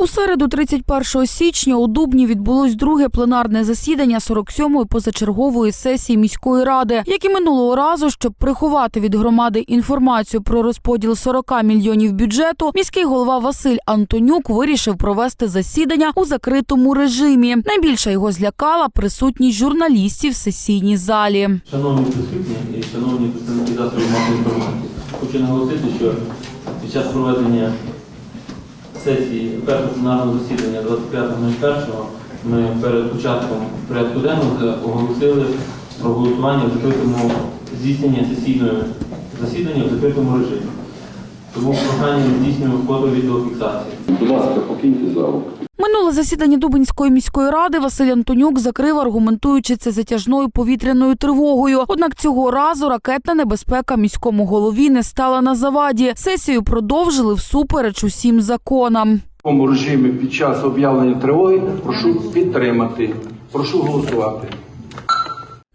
У середу, 31 січня, у Дубні відбулось друге пленарне засідання 47-ї позачергової сесії міської ради, як і минулого разу, щоб приховати від громади інформацію про розподіл 40 мільйонів бюджету. Міський голова Василь Антонюк вирішив провести засідання у закритому режимі. Найбільше його злякала присутність журналістів в сесійній залі. Шановні присутні і шановні представники засобів масової інформації, хочу наголосити, що під час проведення сесії першого пленарного засідання 25.01 ми перед початком порядку денного оголосили про голосування в закритому здійснення сесійної засідання в закритому режимі. Тому прохання не здійснюємо фото відеофіксації. Будь ласка, покиньте залу. Минуле засідання Дубинської міської ради Василь Антонюк закрив, аргументуючи це затяжною повітряною тривогою. Однак цього разу ракетна небезпека міському голові не стала на заваді. Сесію продовжили всупереч усім законам. В режимі під час об'явлення тривоги прошу підтримати. Прошу голосувати.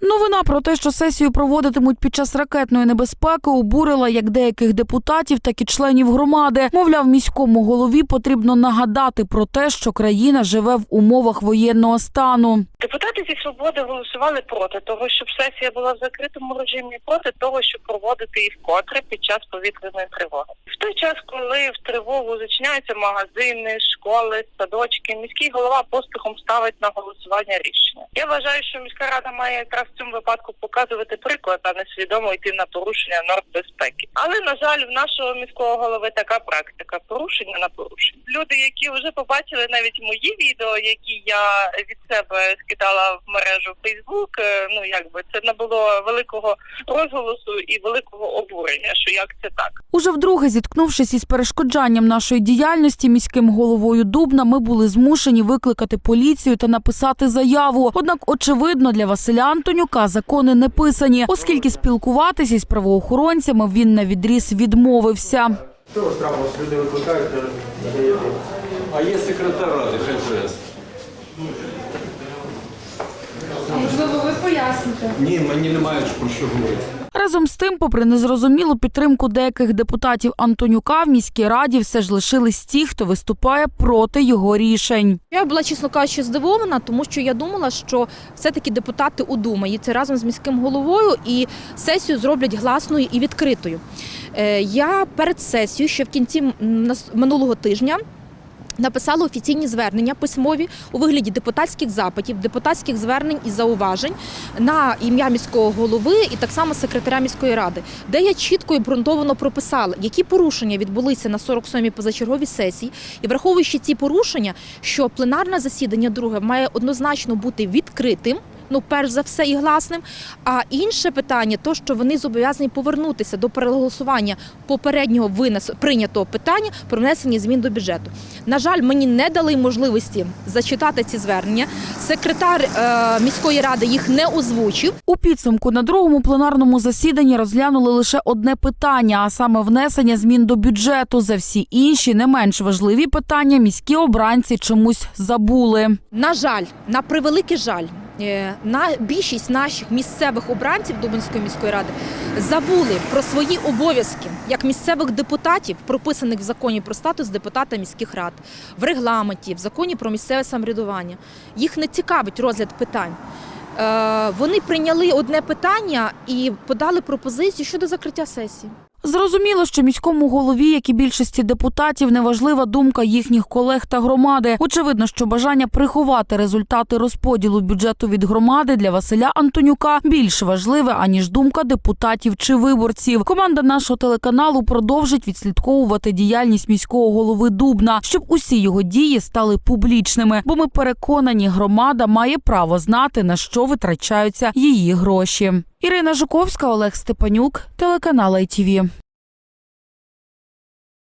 Новина про те, що сесію проводитимуть під час ракетної небезпеки, обурила як деяких депутатів, так і членів громади. Мовляв, міському голові потрібно нагадати про те, що країна живе в умовах воєнного стану. Депутати зі свободи голосували проти того, щоб сесія була в закритому режимі, проти того, щоб проводити її вкотре під час повітряної тривоги. В той час, коли в тривогу зачиняються магазини, школи, садочки, міський голова поспіхом ставить на голосування рішення. Я вважаю, що міська рада має якраз цьому випадку показувати приклад, а не свідомо йти на порушення норм безпеки. Але на жаль, в нашого міського голови така практика порушення на порушення. Люди, які вже побачили навіть мої відео, які я від себе скидала в мережу Фейсбук, ну якби це набуло великого розголосу і великого обурення, що як це так. Уже вдруге, зіткнувшись із перешкоджанням нашої діяльності міським головою Дубна, ми були змушені викликати поліцію та написати заяву. Однак, очевидно, для Василя Антонюка закони не писані, оскільки спілкуватися із правоохоронцями він на відріз відмовився. Що трапилось? Люди викликають. А є секретар ради, ХСС. Можливо, ви поясните. Ні, мені немає про що говорити. Разом з тим, попри незрозумілу підтримку деяких депутатів Антонюка, в міській раді все ж лишились ті, хто виступає проти його рішень. Я була, чесно кажучи, здивована, тому що я думала, що все-таки депутати удумаються разом з міським головою і сесію зроблять гласною і відкритою. Е, Я перед сесією, ще в кінці минулого тижня. Написала офіційні звернення письмові у вигляді депутатських запитів, депутатських звернень і зауважень на ім'я міського голови і так само секретаря міської ради, де я чітко і ґрунтовано прописала, які порушення відбулися на 47-й позачерговій сесії, і враховуючи ці порушення, що пленарне засідання друге має однозначно бути відкритим. Ну, перш за все, і гласним. А інше питання, то що вони зобов'язані повернутися до переголосування попереднього винес прийнятого питання про внесення змін до бюджету. На жаль, мені не дали можливості зачитати ці звернення. Секретар е, міської ради їх не озвучив. У підсумку на другому пленарному засіданні розглянули лише одне питання, а саме внесення змін до бюджету. За всі інші не менш важливі питання міські обранці чомусь забули. На жаль, на превеликий жаль, на більшість наших місцевих обранців Дубинської міської ради забули про свої обов'язки як місцевих депутатів, прописаних в законі про статус депутата міських рад, в регламенті, в законі про місцеве самоврядування. Їх не цікавить розгляд питань. Е, Вони прийняли одне питання і подали пропозицію щодо закриття сесії. Зрозуміло, що міському голові, як і більшості депутатів, неважлива думка їхніх колег та громади. Очевидно, що бажання приховати результати розподілу бюджету від громади для Василя Антонюка більш важливе аніж думка депутатів чи виборців. Команда нашого телеканалу продовжить відслідковувати діяльність міського голови Дубна, щоб усі його дії стали публічними. Бо ми переконані, громада має право знати на що витрачаються її гроші. Ірина Жуковська, Олег Степанюк, телеканал ITV.